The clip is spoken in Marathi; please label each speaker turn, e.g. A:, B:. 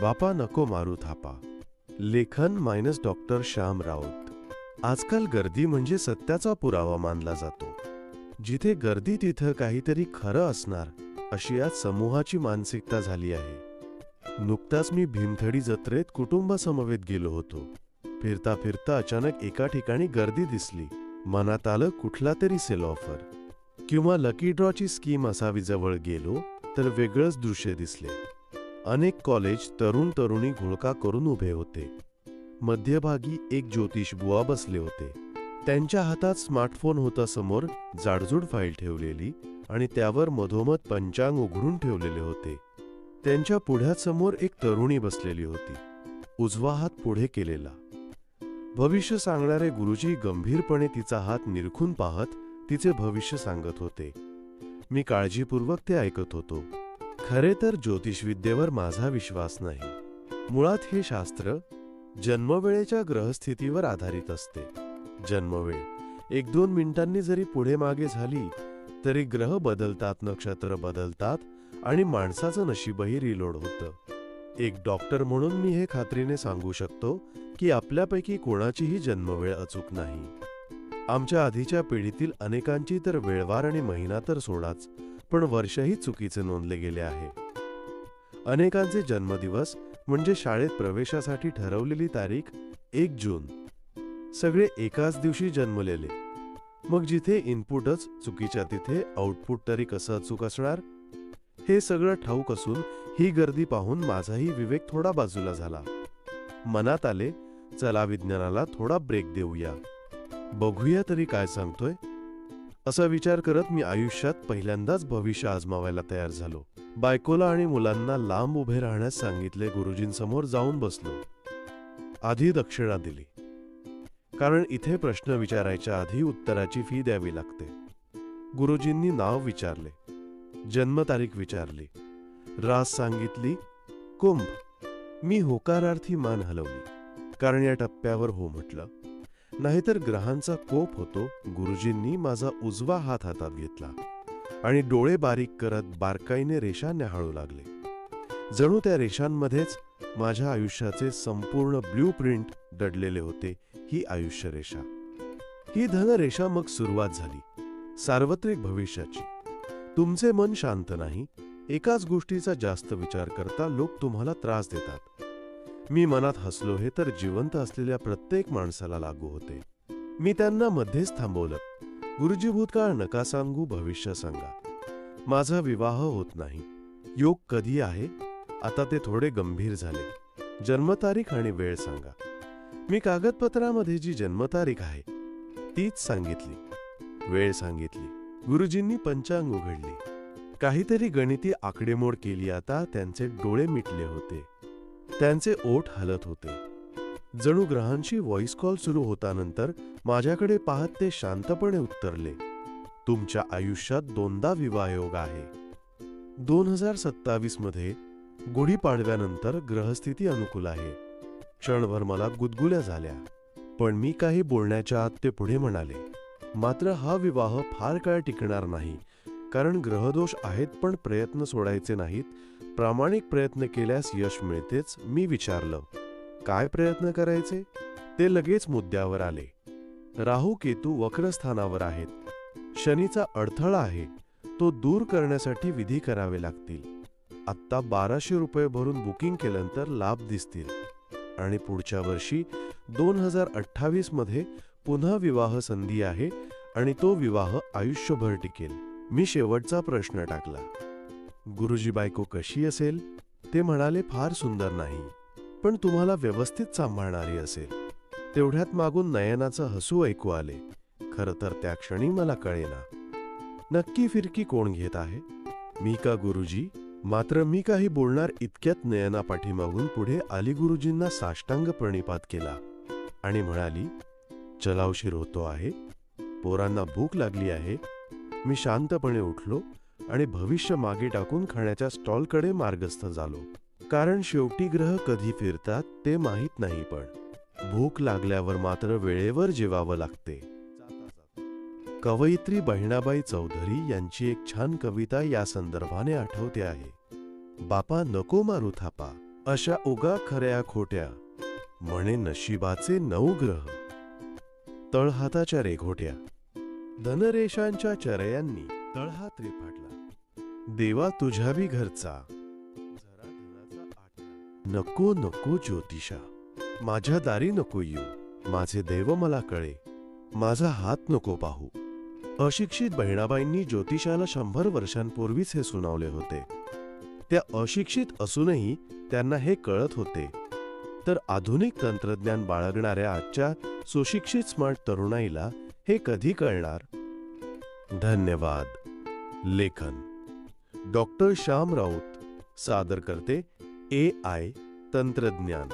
A: बापा नको मारू थापा. लेखन मायनस डॉक्टर श्याम राऊत. आजकाल गर्दी म्हणजे सत्याचा पुरावा मानला जातो. जिथे गर्दी तिथं काहीतरी खरं असणार अशी आज समूहाची मानसिकता झाली आहे. नुकताच मी भीमथडी जत्रेत कुटुंबासमवेत गेलो होतो. फिरता फिरता अचानक एका ठिकाणी गर्दी दिसली. मनात आलं कुठला तरी सेल ऑफर. किंवा लकी ड्रॉची स्कीम असावी जवळ गेलो तर वेगळंच दृश्य दिसले. अनेक कॉलेज तरुण तरुणी घोळका करून उभे होते. मध्यभागी एक ज्योतिष बुवा बसले होते. त्यांच्या हातात स्मार्टफोन होता समोर जाडजूड फाईल ठेवलेली आणि त्यावर मधोमध पंचांग उघडून ठेवलेले होते. त्यांच्या पुढ्यासमोर एक तरुणी बसलेली होती. उजवा हात पुढे केलेला. भविष्य सांगणारे गुरुजी गंभीरपणे तिचा हात निरखून पाहत तिचे भविष्य सांगत होते. मी काळजीपूर्वक ते ऐकत होतो. खरे तर ज्योतिषविद्येवर माझा विश्वास नाही. मुळात हे शास्त्र जन्मवेळेच्या ग्रहस्थितीवर आधारित असते. जन्मवेळ. एक दोन मिनिटांनी जरी पुढे मागे झाली तरी ग्रह बदलतात नक्षत्र बदलतात आणि माणसाचं नशीबही रिलोड होतं. एक डॉक्टर म्हणून मी हे खात्रीने सांगू शकतो की आपल्यापैकी कोणाचीही जन्मवेळ अचूक नाही. आमच्या आधीच्या पिढीतील अनेकांची तर वेळवार आणि महिना तर सोडाच पण वर्षही चुकीचे नोंदले गेले आहे. अनेकांचे जन्मदिवस म्हणजे शाळेत प्रवेशासाठी ठरवलेली तारीख एक जून. सगळे एकाच दिवशी जन्मलेले. मग जिथे इनपुटच चुकीच्या तिथे आउटपुट तरी कसं अचूक असणार? हे सगळं ठाऊक असून ही गर्दी पाहून माझाही विवेक थोडा बाजूला झाला. मनात आले चला विज्ञानाला थोडा ब्रेक देऊया. बघूया तरी काय सांगतोय. असा विचार करत मी आयुष्यात पहिल्यांदाच भविष्य आजमावायला तयार झालो. बायकोला आणि मुलांना लांब उभे राहण्यास सांगितले गुरुजींसमोर जाऊन बसलो. आधी दक्षिणा दिली. कारण इथे प्रश्न विचारायच्या आधी उत्तराची फी द्यावी लागते. गुरुजींनी नाव विचारले. जन्मतारीख विचारली. रास सांगितली कुंभ मी होकारार्थी मान हलवली. कारण या टप्प्यावर हो म्हटलं. नाहीतर ग्रहांचा कोप होतो. गुरुजींनी माझा उजवा हात हातात घेतला आणि डोळे बारीक करत बारकाईने रेषा न्याहाळू लागले. जणू त्या रेषांमध्येच माझ्या आयुष्याचे संपूर्ण ब्ल्यू प्रिंट दडलेले होते ही आयुष्य रेषा. ही धनरेषा मग सुरुवात झाली. सार्वत्रिक भविष्याची. तुमचे मन शांत नाही. एकाच गोष्टीचा जास्त विचार करता लोक तुम्हाला त्रास देतात. मी मनात हसलो हे तर जिवंत असलेल्या प्रत्येक माणसाला लागू होते. मी त्यांना मध्येच थांबवलं. गुरुजी भूतकाळ नका सांगू भविष्य सांगा. माझा विवाह होत नाही. योग कधी आहे? आता ते थोडे गंभीर झाले. जन्मतारीख आणि वेळ सांगा. मी कागदपत्रामध्ये जी जन्मतारीख आहे तीच सांगितली. वेळ सांगितली. गुरुजींनी पंचांग उघडली. काहीतरी गणिती आकडेमोड केली आता त्यांचे डोळे मिटले होते. त्यांचे ओठ हलत होते. जणू ग्रहांशी व्हॉइस कॉल सुरू होतानंतर माझ्याकडे पाहत ते शांतपणे उत्तरले तुमच्या आयुष्यात दोनदा विवाहयोग आहे. दोन हजार सत्तावीसमध्ये गुढीपाडव्यानंतर ग्रहस्थिती अनुकूल आहे. क्षणभर मला गुदगुल्या झाल्या पण मी काही बोलण्याच्या आत ते पुढे म्हणाले मात्र हा विवाह फार काळ टिकणार नाही. कारण ग्रहदोष आहेत पण प्रयत्न सोडायचे नाहीत. प्रामाणिक प्रयत्न केल्यास यश मिळतेच मी विचारलं. काय प्रयत्न करायचे? ते लगेच मुद्द्यावर आले. राहू केतू वक्रस्थानावर आहेत. शनीचा अडथळा आहे. तो दूर करण्यासाठी विधी करावे लागतील. आत्ता बाराशे रुपये भरून बुकिंग केल्यानंतर लाभ दिसतील. आणि पुढच्या वर्षी दोन हजार अठ्ठावीसमध्ये पुन्हा विवाह संधी आहे आणि तो विवाह आयुष्यभर टिकेल. मी शेवटचा प्रश्न टाकला. गुरुजी बायको कशी असेल? ते म्हणाले फार सुंदर नाही पण तुम्हाला व्यवस्थित सांभाळणारी असेल. तेवढ्यात मागून नयनाचं हसू ऐकू आले. खरं तर त्या क्षणी मला कळेना. नक्की फिरकी कोण घेत आहे? मी का गुरुजी? मात्र मी काही बोलणार इतक्यात नयना पाठीमागून पुढे आली गुरुजींना साष्टांग प्रणिपात केला आणि म्हणाली चलावशीर होतो आहे. पोरांना भूक लागली आहे. मी शांतपणे उठलो आणि भविष्य मागे टाकून खाण्याच्या स्टॉलकडे मार्गस्थ झालो. कारण शेवटी ग्रह कधी फिरतात ते माहीत नाही पण. भूक लागल्यावर मात्र वेळेवर जेवावं लागते. कवयित्री बहिणाबाई चौधरी यांची एक छान कविता या संदर्भाने आठवते आहे. बापा नको मारू थापा. अशा उगा खऱ्या खोट्या. म्हणे नशिबाचे नऊ ग्रह. तळहाताच्या रेघोट्या. धनरेशांच्या चरयांनी तळहा रेफाटला देवा तुझ्या बी घरचा. नको नको ज्योतिषा. माझ्या दारी नको येऊ. माझे देव मला कळे. माझा हात नको पाहू. अशिक्षित बहिणाबाईंनी ज्योतिषाला शंभर वर्षांपूर्वीच हे सुनावले होते. त्या अशिक्षित असूनही त्यांना हे कळत होते. तर आधुनिक तंत्रज्ञान बाळगणाऱ्या आजच्या सुशिक्षित स्मार्ट तरुणाईला हे कधी कळणार? धन्यवाद लेखन. डॉक्टर श्याम राऊत सादर करते ए आय तंत्रज्ञान.